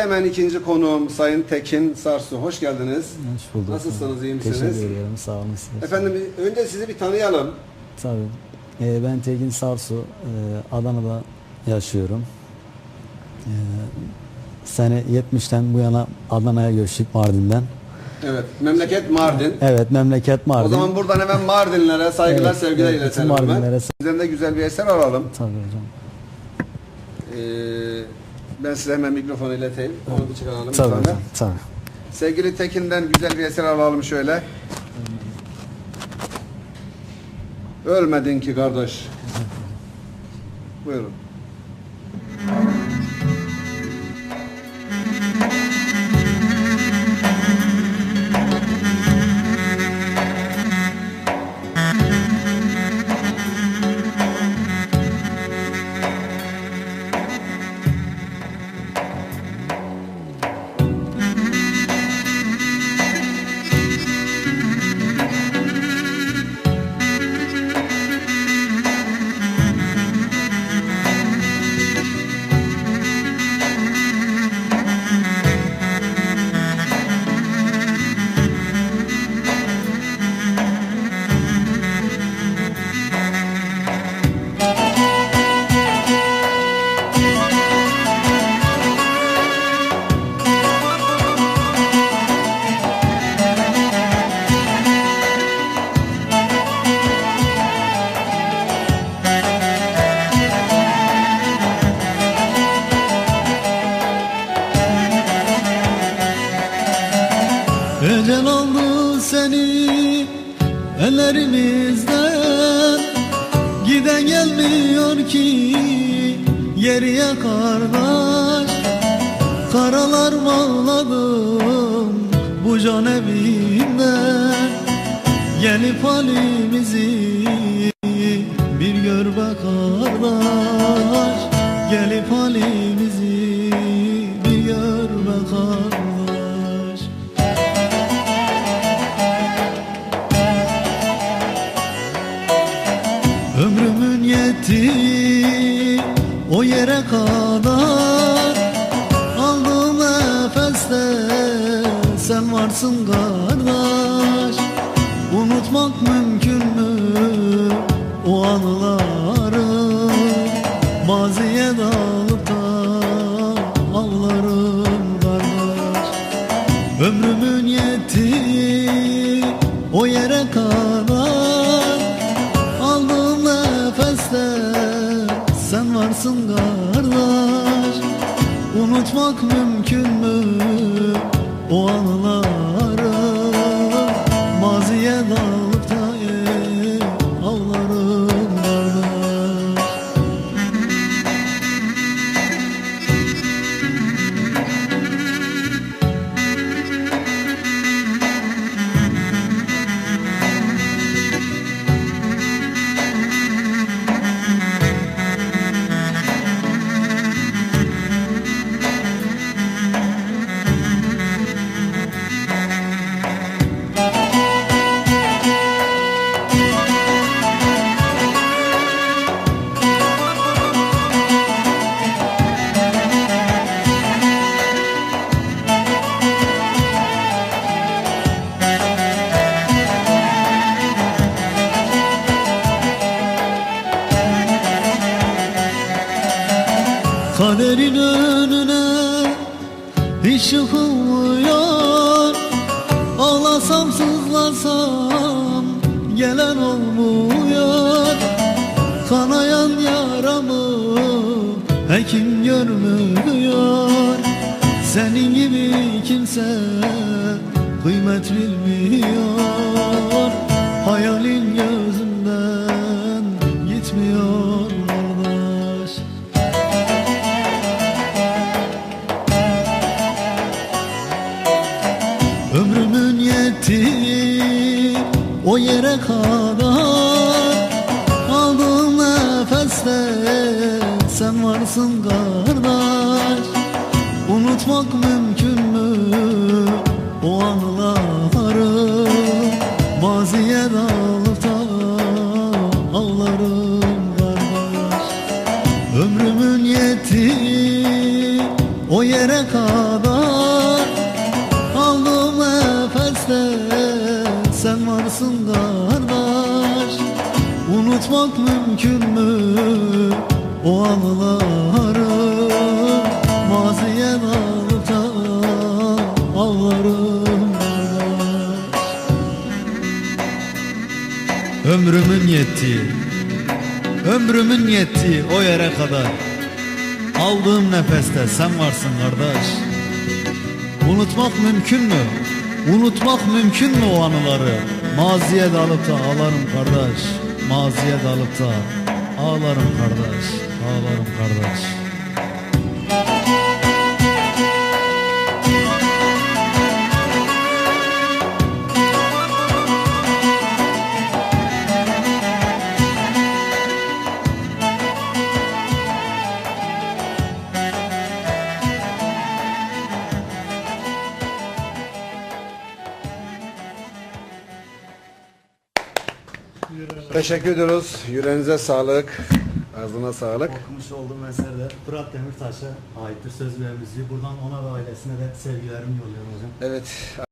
hemen ikinci konuğum Sayın Tekin Sarsu. Hoş geldiniz. Hoş bulduk. Nasılsınız, iyi misiniz? Teşekkür ederim, sağ olun. siz. Efendim önce sizi bir tanıyalım. Tabii. Ee, ben Tekin Sarsu, ee, Adana'da yaşıyorum. Ee, sene 70'ten bu yana Adana'ya göçtük Mardin'den. Evet, memleket Mardin. Evet, memleket Mardin. O zaman buradan hemen Mardinlere saygılar, Evet, sevgiler evet, iletelim. Mardinlere Sizden de güzel bir eser alalım. Tabii hocam. Ee, ben size hemen mikrofonu ileteyim. Onu bir çıkaralım. Tabii hocam, tabii. Sevgili Tekin'den güzel bir eser alalım şöyle. Ölmedin ki kardeş. Buyurun. Ecel aldı seni ellerimizden Giden gelmiyor ki geriye kardeş Karalar bağladım bu can evinden Gelip halimizi bir gör be kardeş Gelip halimizi bir gör be kardeş Yetti o yere kadar. Aldığım nefeste sen varsın kardeş. Unutmak mümkün mü o anıları? Maziye dalıp da ağlarım kardeş. Ömrümün yetti o yere kadar kardeş Unutmak mümkün mü? O anıları Kaderin önüne hiç yıkılmıyor Ağlasam sızlasam gelen olmuyor. Kanayan yaramı hekim görmüyor. Senin gibi kimse kıymet bilmiyor yetti o yere kadar Aldığım nefeste sen varsın kardeş. Unutmak mümkün Unutmak mümkün mü o anıları Maziye dalıp da ağlarım Ömrümün yettiği Ömrümün yettiği o yere kadar Aldığım nefeste sen varsın kardeş Unutmak mümkün mü? Unutmak mümkün mü o anıları? Maziye dalıp da ağlarım kardeş Maziye dalıp da ağlarım kardeş Ağlarım kardeş Teşekkür ediyoruz. Yüreğinize sağlık. Ağzına sağlık. Okumuş olduğum eserde Fırat Demirtaş'a aittir söz ve müziği. Buradan ona ve ailesine de sevgilerimi yolluyorum hocam. Evet.